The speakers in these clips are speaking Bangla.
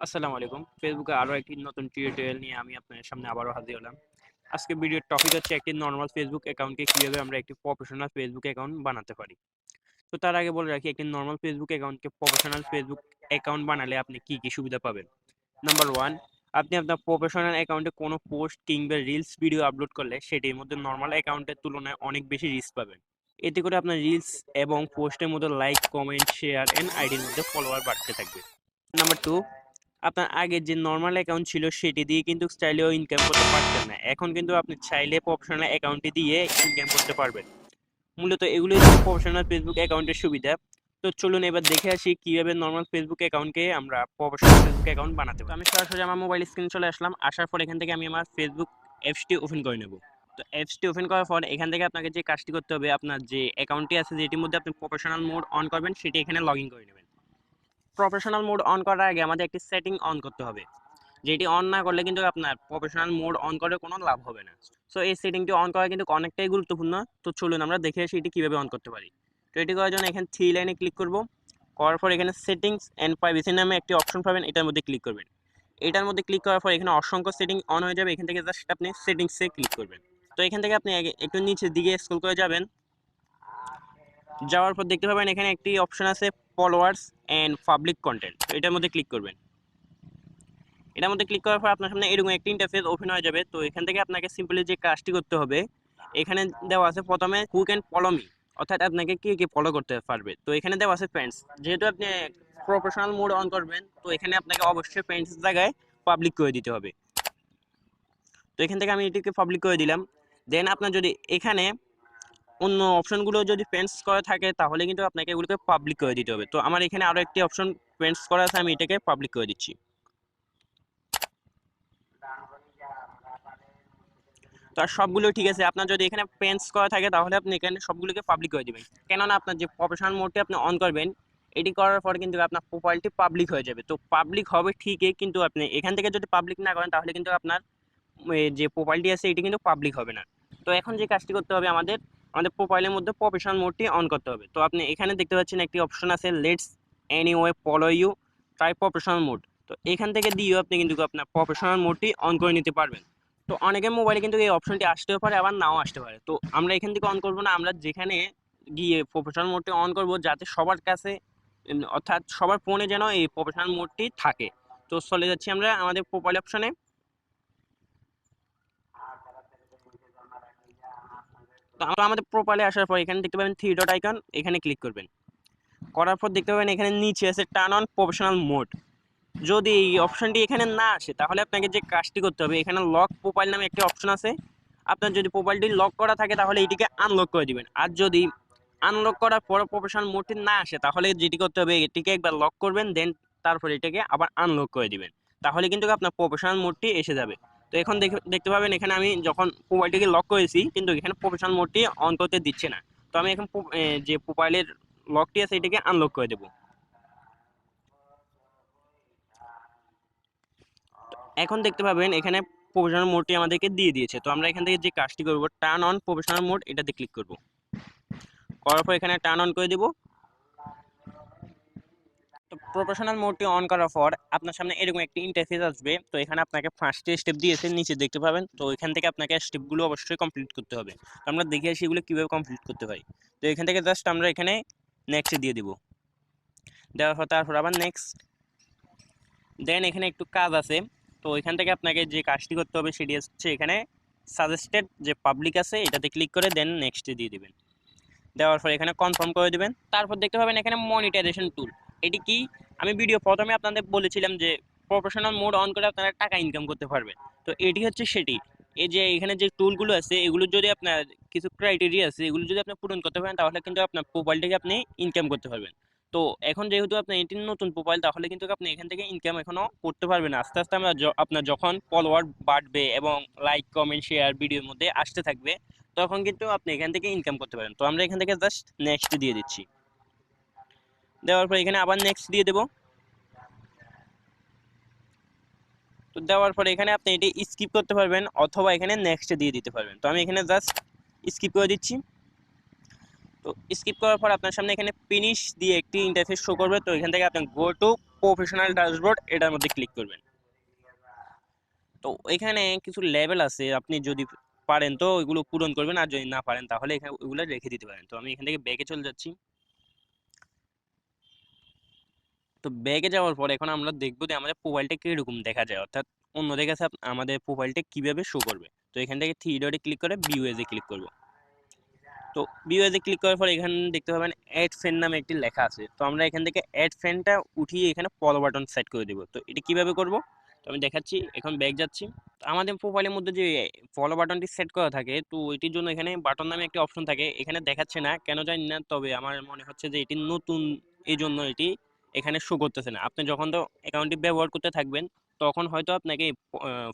আসসালামু আলাইকুম। ফেসবুকে আরও একটি নতুন টিউটোরিয়াল নিয়ে আমি আপনাদের সামনে আবারও হাজির হলাম। আজকে ভিডিওর টপিক হচ্ছে একটি নর্মাল ফেসবুক অ্যাকাউন্টকে কীভাবে আমরা একটি প্রফেশনাল ফেসবুক অ্যাকাউন্ট বানাতে পারি। তো তার আগে বলে রাখি, একটি নর্মাল ফেসবুক অ্যাকাউন্টকে প্রফেশনাল ফেসবুক অ্যাকাউন্ট বানালে আপনি কি কি সুবিধা পাবেন? নাম্বার ওয়ান আপনি আপনার প্রফেশনাল অ্যাকাউন্টে কোনো পোস্ট কিংবা রিলস ভিডিও আপলোড করলে সেটির মধ্যে নর্মাল অ্যাকাউন্টের তুলনায় অনেক বেশি রিস্ক পাবেন। এতে করে আপনার রিলস এবং পোস্টের মধ্যে লাইক কমেন্ট শেয়ার অ্যান্ড আইডির মধ্যে ফলোয়ার বাড়তে থাকবে। নাম্বার টু আপনার আগের যে নর্মাল অ্যাকাউন্ট ছিল সেটি দিয়ে কিন্তু চাইলেও ইনকাম করতে পারতেন না। এখন কিন্তু আপনি চাইলে প্রফেশনাল অ্যাকাউন্টটি দিয়ে ইনকাম করতে পারবেন। মূলত এগুলোই প্রফেশনাল ফেসবুক অ্যাকাউন্টের সুবিধা। তো চলুন এবার দেখে আসি কীভাবে নর্মাল ফেসবুক অ্যাকাউন্টকে আমরা প্রফেশনাল ফেসবুক অ্যাকাউন্ট বানাতে পারি। আমি সরাসরি আমার মোবাইল স্ক্রিন চলে আসলাম। আসার পর এখান থেকে আমি আমার ফেসবুক অ্যাপসটি ওপেন করে নেব। তো অ্যাপসটি ওপেন করার পর এখান থেকে আপনাকে যে কাজটি করতে হবে, আপনার যে অ্যাকাউন্টটি আছে যেটির মধ্যে আপনি প্রফেশনাল মোড অন করবেন, সেটি এখানে লগ ইন করে নেবেন। প্রফেশনাল মোড অন করার আগে আমাদের একটি সেটিং অন করতে হবে। যেটি অন না করলে কিন্তু আপনার প্রফেশনাল মোড অন করে কোনো লাভ হবে না। সো এই সেটিংটি অন করা কিন্তু অনেকটাই গুরুত্বপূর্ণ। তো চলুন আমরা দেখে আসি এটি কীভাবে অন করতে পারি। তো এটি করার জন্য এখানে থ্রি লাইনে ক্লিক করব। করার পর এখানে সেটিংস অ্যান্ড প্রাইভেসি নামে একটি অপশন পাবেন, এটার মধ্যে ক্লিক করবেন। এটার মধ্যে ক্লিক করার পর এখানে অসংখ্য সেটিং অন হয়ে যাবে। এখান থেকে জাস্ট আপনি সেটিংসে ক্লিক করবেন। তো এখান থেকে আপনি একটু নিচের দিকে স্ক্রল করে যাবেন। যাওয়ার পর দেখতে পাবেন এখানে একটি অপশন আছে ফলোয়ার্স অ্যান্ড পাবলিক কন্টেন্ট এটার মধ্যে ক্লিক করবেন। এটার মধ্যে ক্লিক করার পর আপনার সামনে এরকম একটি ইন্টারফেস ওপেন হয়ে যাবে। তো এখান থেকে আপনাকে সিম্পলি যে কাজটি করতে হবে, এখানে দেওয়া আছে প্রথমে হু ক্যান ফলো মি অর্থাৎ আপনাকে কে কে ফলো করতে পারবে। তো এখানে দেওয়া আছে ফ্রেন্ডস যেহেতু আপনি প্রফেশনাল মোড অন করবেন, তো এখানে আপনাকে অবশ্যই ফ্রেন্ডস জায়গায় পাবলিক করে দিতে হবে। তো এখান থেকে আমি এটিকে পাবলিক করে দিলাম। দেন আপনার যদি এখানে অন্য অপশনগুলো যদি ফ্রেন্ডস করা থাকে, তাহলে কিন্তু আপনাকে এগুলোকে পাবলিক করে দিতে হবে। তো আমার এখানে আরও একটি অপশন ফ্রেন্ডস করা আছে, আমি এটাকে পাবলিক করে দিচ্ছি। তো আর সবগুলো ঠিক আছে, আপনার যদি এখানে ফ্রেন্ডস করা থাকে, তাহলে আপনি এখানে সবগুলোকে পাবলিক করে দেবেন। কেননা আপনার যে প্রফেশনাল মোডটি আপনি অন করবেন, এটি করার পর কিন্তু আপনার প্রোফাইলটি পাবলিক হয়ে যাবে। তো পাবলিক হবে ঠিকই, কিন্তু আপনি এখান থেকে যদি পাবলিক না করেন, তাহলে কিন্তু আপনার যে প্রোফাইলটি আছে, এটি কিন্তু পাবলিক হবে না। তো এখন যে কাজটি করতে হবে আমাদের আমাদের প্রোফাইলের মধ্যে প্রফেশনাল মোডটি অন করতে হবে। তো আপনি এখানে দেখতে পাচ্ছেন একটি অপশন আছে let's anyway follow you try professional mode তো এখান থেকে দিয়েও আপনি কিন্তু আপনার প্রফেশনাল মোডটি অন করে নিতে পারবেন। তো অনেকের মোবাইলে কিন্তু এই অপশনটি আসতেও পারে, আবার নাও আসতে পারে। তো আমরা এখান থেকে অন করব না, আমরা যেখানে গিয়ে প্রফেশনাল মোডটি অন করব, যাতে সবার কাছে অর্থাৎ সবার ফোনে যেন এই প্রফেশনাল মোডটি থাকে। তো চলে যাচ্ছি আমরা আমাদের প্রোফাইল অপশনে তো আমরা আমাদের প্রোফাইলে আসার পর এখানে দেখতে পাবেন থ্রি ডট আইকন এখানে ক্লিক করবেন। করার পর দেখতে পাবেন এখানে নিচে আছে টার্ন অন প্রফেশনাল মোড যদি এই অপশনটি এখানে না আসে, তাহলে আপনাকে যে কাজটি করতে হবে, এখানে লক প্রোফাইল নামে একটি অপশন আছে। আপনার যদি প্রোফাইলটি লক করা থাকে, তাহলে এটিকে আনলক করে দিবেন। আর যদি আনলক করার পর প্রফেশনাল মোডটি না আসে, তাহলে যেটি করতে হবে, এটিকে একবার লক করবেন দেন তারপর এটাকে আবার আনলক করে দিবেন। তাহলে কিন্তু আপনার প্রফেশনাল মোডটি এসে যাবে। তো এখন দেখতে পাবেন এখানে আমি যখন মোবাইলটিকে লক করেছি, কিন্তু এখানে প্রফেশনাল মোডটি অন করতে দিচ্ছে না। তো আমি এখন যে মোবাইলের লকটি আছে, এটাকে আনলক করে দেব। এখন দেখতে পাবেন, এখানে প্রফেশনাল মোডটি আমাদেরকে দিয়ে দিয়েছে। তো আমরা এখান থেকে যে কাজটি করব টার্ন অন প্রফেশনাল মোড এটাতে ক্লিক করব। করার পর এখানে টার্ন অন করে দেব। প্রফেশনাল মোডটি অন করার পর আপনার সামনে এরকম একটি ইন্টারফেস আসবে। তো এখানে আপনাকে ফার্স্টে স্টেপ দিয়েছে, নিচে দেখতে পাবেন। তো এখান থেকে আপনাকে স্টেপগুলো অবশ্যই কমপ্লিট করতে হবে। তো আমরা দেখে আসি এগুলো কীভাবে কমপ্লিট করতে পারি। তো এখান থেকে জাস্ট আমরা এখানে নেক্সট দিয়ে দিব। দেওয়ার পর তারপর আবার নেক্সট দেন এখানে একটু কাজ আছে। তো এখান থেকে আপনাকে যে কাজটি করতে হবে সেটি হচ্ছে এখানে সাজেস্টেড যে পাবলিক আছে, এটাতে ক্লিক করে দেন নেক্সটে দিয়ে দিবেন। দেওয়ার পর এখানে কনফার্ম করে দেবেন। তারপর দেখতে পাবেন এখানে মনিটাইজেশন টুল এটি কি? আমি ভিডিও প্রথমে আপনাদের বলেছিলাম যে প্রফেশনাল মোড অন করে আপনারা টাকা ইনকাম করতে পারবেন। তো এটি হচ্ছে সেটি। এই যে এখানে যে টুলগুলো আছে, এগুলো যদি আপনার কিছু ক্রাইটেরিয়া আছে, এগুলো যদি আপনি পূরণ করতে পারেন, তাহলে কিন্তু আপনার প্রোফাইলটাকে আপনি ইনকাম করতে পারবেন। তো এখন যেহেতু আপনার এটি নতুন প্রোফাইল তাহলে কিন্তু আপনি এখান থেকে ইনকাম এখনও করতে পারবেন আস্তে আস্তে আমরা আপনার যখন ফলোয়ার বাড়বে এবং লাইক কমেন্ট শেয়ার ভিডিওর মধ্যে আসতে থাকবে, তখন কিন্তু আপনি এখান থেকে ইনকাম করতে পারেন তো আমরা এখান থেকে জাস্ট নেক্সট দিয়ে দিচ্ছি। দেওয়ার পর এখানে আবার নেক্সট দিয়ে দেব। তো দেওয়ার পরে এখানে আপনি এটি স্কিপ করতে পারবেন অথবা এখানে নেক্সট দিয়ে দিতে পারবেন। তো আমি এখানে জাস্ট স্কিপ করে দিচ্ছি। তো স্কিপ করার পর আপনার সামনে এখানে ফিনিশ দিয়ে একটি ইন্টারফেস শো করবে। তো এখান থেকে আপনি গো টু প্রফেশনাল ড্যাশবোর্ড এটার মধ্যে ক্লিক করবেন। তো এখানে কিছু লেভেল আছে, আপনি যদি পারেন তো ওইগুলো পূরণ করবেন। আর যদি না পারেন তাহলে এখানে ওইগুলো রেখে দিতে পারেন। তো আমি এখান থেকে ব্যাগে চলে যাচ্ছি। তো ব্যাগে যাওয়ার পর এখন আমরা দেখব যে আমাদের প্রোফাইলটা কীরকম দেখা যায়। অর্থাৎ অন্যদের কাছে আমাদের প্রোফাইলটা কীভাবে শো করবে। তো এখান থেকে থ্রি ডটে ক্লিক করে ভিউ এজে ক্লিক করব। তো ভিউ এজে ক্লিক করার পর এখানে দেখতে পাবেন অ্যাড ফ্রেন্ড নামে একটি লেখা আছে। তো আমরা এখান থেকে অ্যাড ফ্রেন্ডটা উঠিয়ে এখানে ফলো বাটন সেট করে দেবো। তো এটা কীভাবে করব? তো আমি দেখাচ্ছি, এখন ব্যাগ যাচ্ছি। তো আমাদের প্রোফাইলের মধ্যে যে ফলো বাটনটি সেট করা থাকে, তো এটির জন্য এখানে বাটন নামে একটি অপশন থাকে। এখানে দেখাচ্ছে না, কেন জানি না, তবে আমার মনে হচ্ছে যে এটি নতুন এই জন্য এটি এখানে শো করতেছে না। আপনি যখন তো অ্যাকাউন্টটি ব্যবহার করতে থাকবেন, তখন হয়তো আপনাকে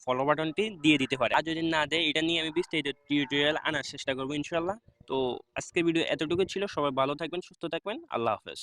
ফলো বাটনটি দিয়ে দিতে পারে। আর যদি না দেয়, এটা নিয়ে আমি বিস্তারিত টিউটোরিয়াল আনার চেষ্টা করব ইনশাল্লাহ তো আজকের ভিডিও এতটুকু ছিল। সবাই ভালো থাকবেন, সুস্থ থাকবেন। আল্লাহ হাফেজ।